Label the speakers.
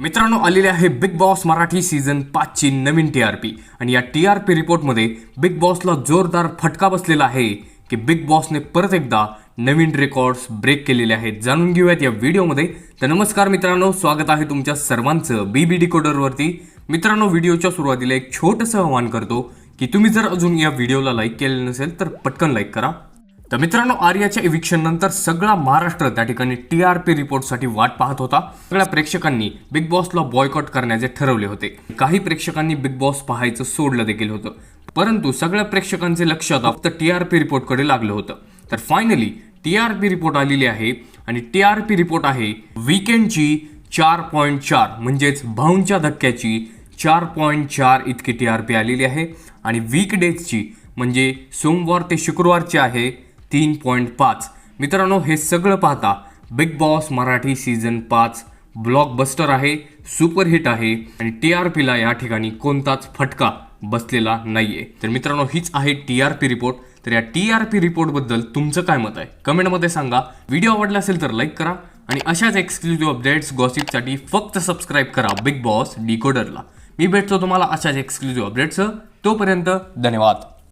Speaker 1: मित्रांनो आलेले आहे बिग बॉस मराठी सीझन पाचची नवीन टी आर पी आणि या टी आर पी रिपोर्टमध्ये बिग बॉसला जोरदार फटका बसलेला आहे की बिग बॉसने परत एकदा नवीन रेकॉर्ड्स ब्रेक केलेले आहेत. जाणून घेऊयात या व्हिडिओमध्ये तर नमस्कार मित्रांनो स्वागत आहे तुमच्या सर्वांचं बी बी डिकोडरवरती मित्रांनो व्हिडिओच्या सुरुवातीला एक छोटंसं आवाहन करतो की तुम्ही जर अजून या व्हिडिओला लाईक केलेलं नसेल तर पटकन लाईक करा. तर मित्रांनो आर्याच्या इव्हिक्शन नंतर सगळा महाराष्ट्र त्या ठिकाणी टी आर पी रिपोर्टसाठी वाट पाहत होता. सगळ्या प्रेक्षकांनी बिग बॉसला बॉयकॉट करण्याचे ठरवले होते. काही प्रेक्षकांनी बिग बॉस पाहायचं सोडलं देखील होतं. परंतु सगळ्या प्रेक्षकांचे लक्ष आता फक्त टी आर पी रिपोर्टकडे लागलं होतं. तर finally T R P report आलेली आहे आणि टी आर पी रिपोर्ट आहे वीकेंडची चार पॉईंट चार म्हणजेच भाऊंच्या धक्क्याची चार पॉईंट चार इतकी टी आर पी आलेली आहे. आणि वीकडेजची म्हणजे सोमवार ते शुक्रवारची आहे तीन पॉईंट पाच. मित्रांनो हे सगळं पाहता बिग बॉस मराठी सीझन पाच ब्लॉकबस्टर आहे सुपरहिट आहे आणि टी आर पीला या ठिकाणी कोणताच फटका बसलेला नाहीये. तर मित्रांनो हीच आहे टी आर पी रिपोर्ट तर या टी आर पी रिपोर्टबद्दल तुमचं काय मत आहे? कमेंटमध्ये सांगा. व्हिडिओ आवडला असेल तर लाईक करा आणि अशाच एक्सक्लुझिव्ह अपडेट्स गॉसिपसाठी फक्त सबस्क्राईब करा बिग बॉस डिकोडरला मी भेटतो तुम्हाला अशाच एक्सक्लुझिव्ह अपडेट्स तोपर्यंत धन्यवाद.